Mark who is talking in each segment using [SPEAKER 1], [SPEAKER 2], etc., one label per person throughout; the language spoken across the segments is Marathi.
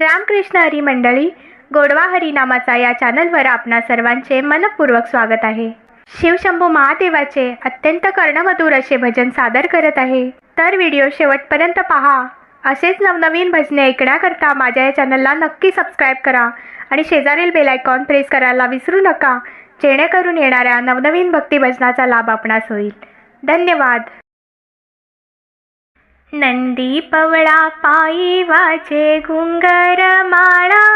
[SPEAKER 1] रामकृष्ण हरी मंडळी गोडवा हरिनामाचा या चॅनलवर आपणा सर्वांचे मनपूर्वक स्वागत आहे. शिवशंभू महादेवाचे अत्यंत कर्णमधुर असे भजन सादर करत आहे. तर व्हिडिओ शेवटपर्यंत पहा. असेच नवनवीन भजने ऐकण्याकरता माझ्या या चॅनलला नक्की सबस्क्राईब करा आणि शेजारील बेल आयकॉन प्रेस करायला विसरू नका. जेणेकरून येणाऱ्या नवनवीन भक्ती भजनाचा लाभ आपणास होईल. धन्यवाद. नंदी पवळा पायी वाजे घुंगर माळा.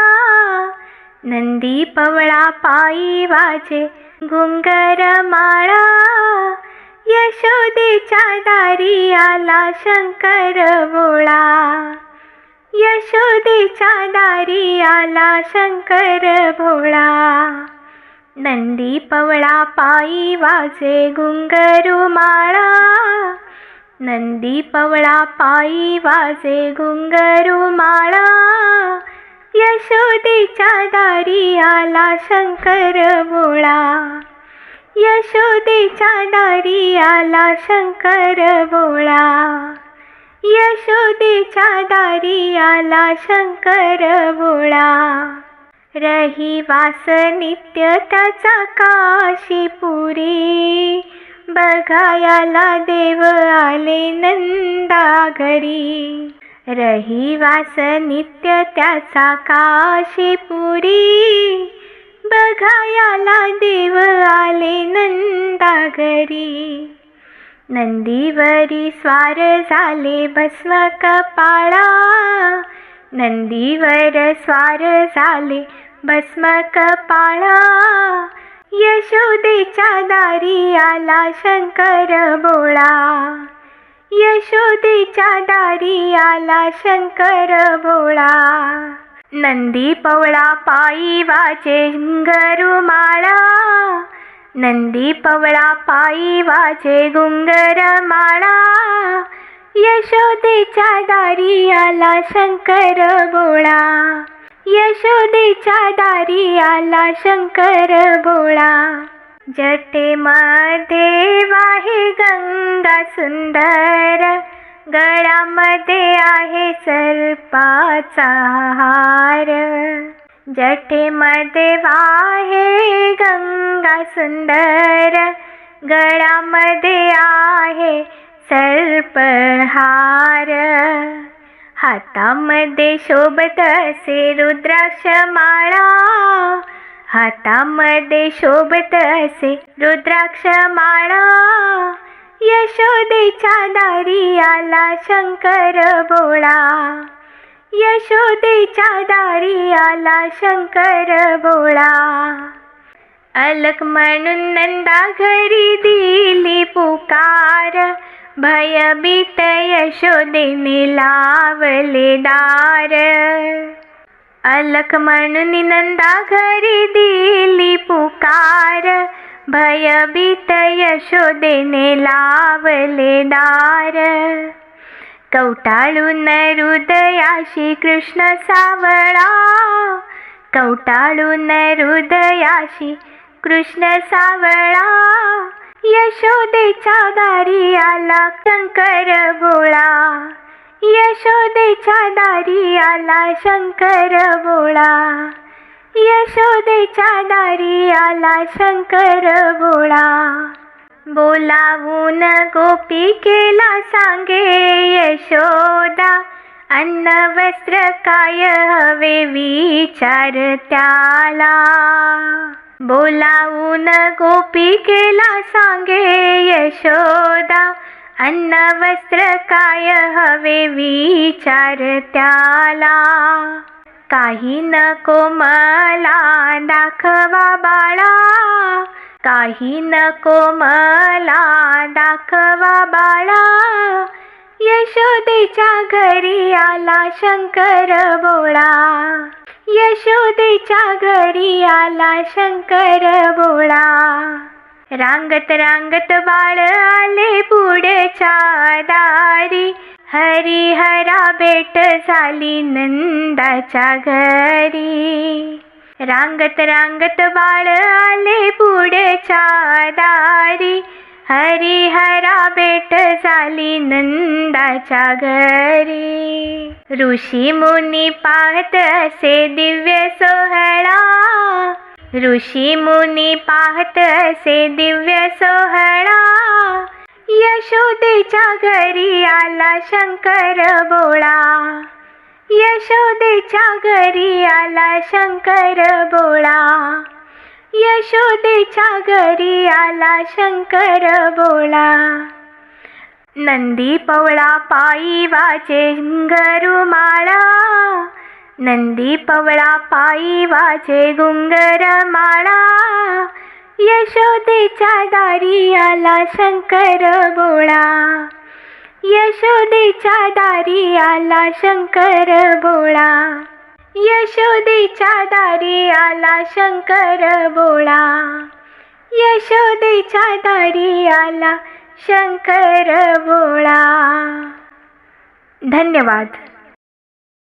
[SPEAKER 1] नंदी पवळा पायी वाजे घुंगर माळा. यशोदेच्या दारी आला शंकर बोळा. यशोदेच्या दारी आला शंकर भोळा नंदी पवळा पायी वाजे घुंगरू माळा. नंदी पवळा पायी वाजे घुंगरू माळा. यशोदेच्या दारी आला शंकर बोळा. यशोदेच्या दारी आला शंकर बोळा. यशोदेच्या दारी आला शंकर बोळा. रहिवास नित्य त्याचा काशीपुरी बघायाला देव आले नंदा घरी रहिवास नित्य त्याचा काशीपुरी बघायाला देव आले नंदा घरी नंदीवरी स्वार झाले भस्म कपाळा. नंदीवर स्वार झाले भस्म कपाळा. यशोदेच्या दारी आला शंकर बोळा. यशोदेच्या दारी आला शंकर बोळा. नंदी पवळा पायी वाचे माळा. नंदी पवळा पायी वाचे घुंगर माळा. यशोदेच्या दारी आला शंकर बोळा. यशोदेच्या दारी आला शंकर बोळा. जटेमध्ये आहे गंगा सुंदर. गळामध्ये आहे सर्पाचा हार. जटेमध्ये आहे गंगा सुंदर. गळामध्ये आहे सर्पहार. हातामध्ये शोभत असे रुद्राक्ष माळा हातामध्ये शोभत असे रुद्राक्ष माळा यशोदेच्या दारी आला शंकर बोळा. यशोदेच्या दारी आला शंकर बोळा. अलक म्हणून नंदा घरी दिली पुकार. भयभीत यशोदेने लावले दार. अलक म्हणून नंदा घरी दिली पुकार. भयभीत यशोदेने लावले दार. कवटाळून हृदयाशी कृष्ण सावळा. कवटाळून हृदयाशी कृष्ण सावळा. यशोदेच्या दारी आला शंकर बोळा. यशोदेच्या दारी आला शंकर बोळा. यशोदेच्या दारी आला शंकर बोळा. बोलावून गोपी केला सांगे यशोदा. अन्न वस्त्र काय हवे विचार त्याला. बोलावून गोपी केला सांगे यशोदा. अन्न वस्त्र काय हवे विचार त्याला. काही नको मला दाखवा बाळा. काही नको मला दाखवा बाळा. यशोदेच्या घरी आला शंकर बोळा. यशोदेच्या घरी आला शंकर बोळा. रांगत रांगत बाळ आले पुढच्या दारी. हरिहरा भेट झाली नंदाच्या घरी. रांगत रांगत बाळ आले पुढच्या दारी. हरिहरा भेट झाली नंदाच्या घरी. ऋषी मुनी पाहत असे दिव्य सोहळा. ऋषी मुनी पाहत असे दिव्य सोहळा. यशोदेच्या घरी आला शंकर बोळा. यशोदेच्या घरी आला शंकर बोळा. यशोदेच्या घरी आला शंकर बोळा नंदी पवळा पायी वाचे माळा. नंदी पवळा पायी वाचे गुंगरमाळा यशोदेच्या दारी आला शंकर बोळा यशोदेच्या दारी आला शंकर बोळा यशोदेच्या दारी आला शंकर बोळा. यशोदेच्या दारी आला शंकर बोळा. धन्यवाद.